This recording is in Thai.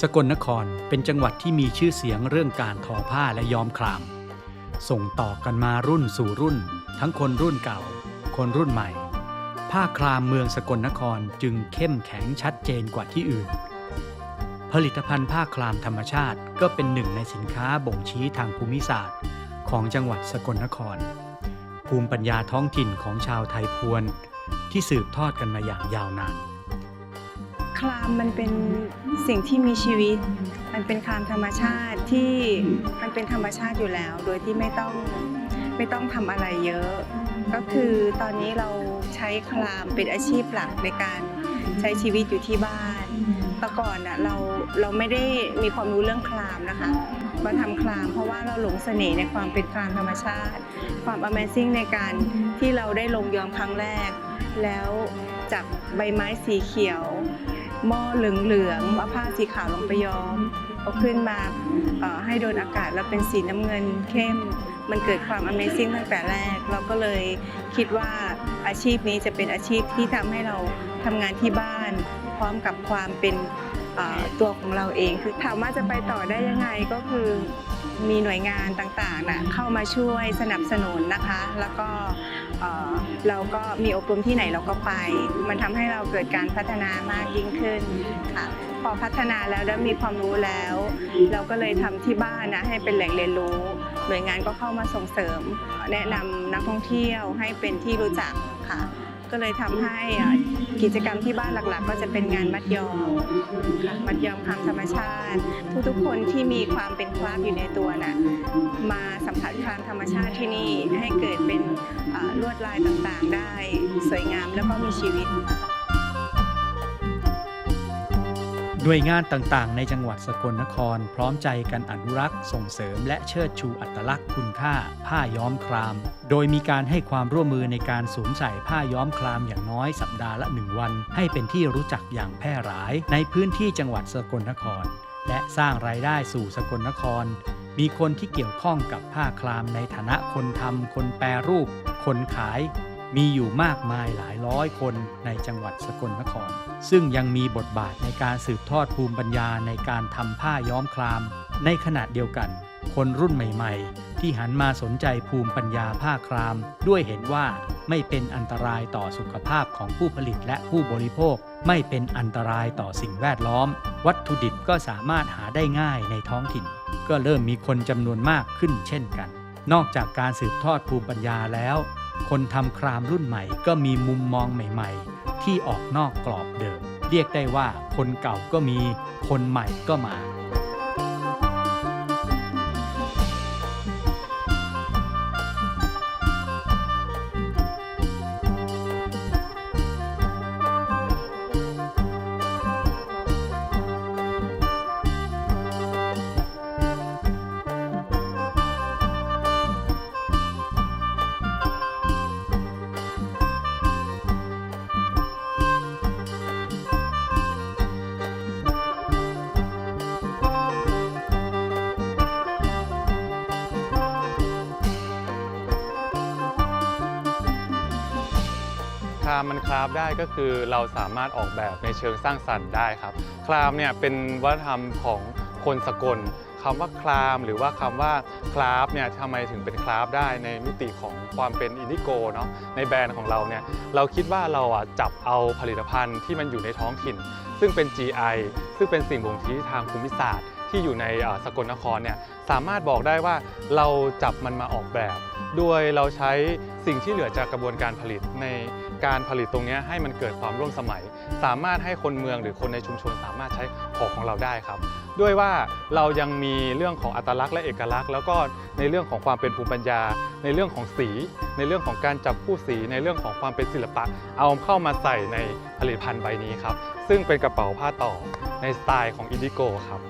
สกลนครเป็นจังหวัดที่มีชื่อเสียงเรื่องการทอผ้าและย้อมคราม ส่งต่อกันมารุ่นสู่รุ่น ทั้งคนรุ่นเก่า คนรุ่นใหม่ ผ้าครามเมืองสกลนครจึงเข้มแข็งชัดเจนกว่าที่อื่น ผลิตภัณฑ์ผ้าครามธรรมชาติก็เป็นหนึ่งในสินค้าบ่งชี้ทางภูมิศาสตร์ ของจังหวัดสกลนคร ภูมิปัญญาท้องถิ่นของชาวไทยพวน ที่สืบทอดกันมาอย่างยาวนาน คลามมันเป็นสิ่งที่มีชีวิต มันเป็นคลามธรรมชาติที่มันเป็นธรรมชาติอยู่แล้ว โดยที่ไม่ต้องไม่ต้องทำอะไรเยอะ ก็คือตอนนี้เราใช้คลามเป็นอาชีพหลักในการใช้ชีวิตอยู่ที่บ้านแต่ก่อนอะเราเราไม่ได้มีความรู้เรื่องคลามนะคะมาทำคลามเพราะว่าเราหลงเสน่ห์ในความเป็นคลามธรรมชาติ ความ Amazing ในการที่เราได้ลงยอมครั้งแรก แล้วจับใบไม้สีเขียว หม้อเหลืองๆเอาผ้าสีขาวลงไปย้อมเอาขึ้นมาให้โดนอากาศแล้วเป็นสีน้ำเงินเข้ม มันเกิดความ Amazing ตั้งแต่แรก เราก็เลยคิดว่าอาชีพนี้จะเป็นอาชีพที่ทำให้เราทำงานที่บ้าน พร้อมกับความเป็นตัวของเราเองคือถามว่าจะไปต่อได้ยังไงก็คือมีหน่วยงานต่างๆนะเข้ามาช่วยสนับสนุนนะคะ แล้วก็ เราก็มีอบรมที่ไหนเราก็ไป มันทำให้เราเกิดการพัฒนามากยิ่งขึ้นค่ะพอพัฒนาแล้วแล้วมีความรู้แล้ว เราก็เลยทำที่บ้านนะให้เป็นแหล่งเรียนรู้ หน่วยงานก็เข้ามาส่งเสริม แนะนำนักท่องเที่ยวให้เป็นที่รู้จักค่ะก็เลยทำให้กิจกรรมที่บ้านหลักๆ ก็จะเป็นงานมัดยอมค่ะมัดยอมคำธรรมชาติ ทุกๆคนที่มีความเป็นคราฟอยู่ในตัวน่ะมาสัมผัสครามธรรมชาติที่นี่ให้เกิดเป็น วดลายต่างๆ ได้สวยงามแล้วก็มีชีวิตหน่วยงานต่างๆ ในจังหวัดสกลนคร พร้อมใจกันอนุรักษ์ ส่งเสริมและเชิดชูอัตลักษณ์คุณค่า ผ้าย้อมคราม โดยมีการให้ความร่วมมือในการสวมใส่ผ้าย้อมครามอย่างน้อยสัปดาห์ละหนึ่งวัน ให้เป็นที่รู้จักอย่างแพร่หลาย ในพื้นที่จังหวัดสกลนคร และสร้างรายได้สู่สกลนครมีคนที่เกี่ยวข้องกับผ้าครามในฐานะคนทำคนแปรรูป คนขายมีอยู่มากมายหลายร้อยคนในจังหวัดสกลนคร ซึ่งยังมีบทบาทในการสืบทอดภูมิปัญญาในการทำผ้าย้อมคราม ในขณะเดียวกัน คนรุ่นใหม่ๆ ที่หันมาสนใจภูมิปัญญาผ้าคราม ด้วยเห็นว่าไม่เป็นอันตรายต่อสุขภาพของผู้ผลิตและผู้บริโภค ไม่เป็นอันตรายต่อสิ่งแวดล้อม วัตถุดิบก็สามารถหาได้ง่ายในท้องถิ่น ก็เริ่มมีคนจำนวนมากขึ้นเช่นกัน นอกจากการสืบทอดภูมิปัญญาแล้ว คนทำครามรุ่นใหม่ก็มีมุมมองใหม่ ๆ ที่ออกนอกกรอบเดิม เรียกได้ว่าคนเก่าก็มี คนใหม่ก็มา รามมันคราฟได้ก็คือเราสามารถออกแบบในเชิงสร้างสรรค์ได้ครับ ครามเนี่ยเป็นวัฒนธรรมของคนสกลคำว่าครามหรือว่าคำว่าคราฟเนี่ยทำไมถึงเป็นคราฟได้ในมิติของความเป็นอินดิโกเนาะในแบรนด์ของเราเนี่ยเราคิดว่าเราอะจับเอาผลิตภัณฑ์ที่มันอยู่ในท้องถิ่น ซึ่งเป็น GI ซึ่งเป็นสิ่งบ่งชี้ทางภูมิศาสตร์ ที่อยู่ในสกลนครเนี่ยสามารถบอกได้ว่าเราจับมันมาออกแบบ โดยเราใช้สิ่งที่เหลือจากกระบวนการผลิตในการผลิตตรงนี้ให้มันเกิดความร่วมสมัย สามารถให้คนเมืองหรือคนในชุมชนสามารถใช้ของของเราได้ครับ ด้วยว่าเรายังมีเรื่องของอัตลักษณ์และเอกลักษณ์ แล้วก็ในเรื่องของความเป็นภูมิปัญญา ในเรื่องของสี ในเรื่องของการจับคู่สี ในเรื่องของความเป็นศิลปะ เอาเข้ามาใส่ในผลิตภัณฑ์ใบนี้ครับ ซึ่งเป็นกระเป๋าผ้าต่อในสไตล์ของอินดิโกครับ